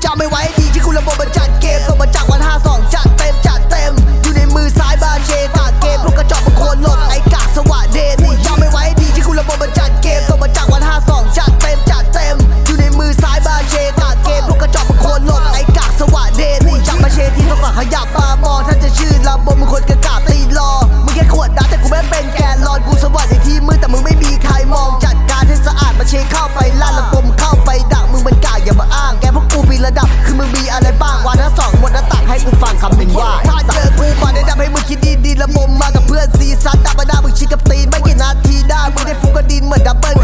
Tell me why did you ระดับ คือมึงมีอะไรบ้างวานะสองหมดน้ะตักให้กูฟังคำหนึ่งว่า ถ้าเจอกูมาแนะนำให้มึงคิดดีๆระบมมากับเพื่อนซีซัดดับมาหน้าบึงชิดกับตีนไม่กี่นาทีได้มึงได้ฟุกกระดินเหมือนดับเบิล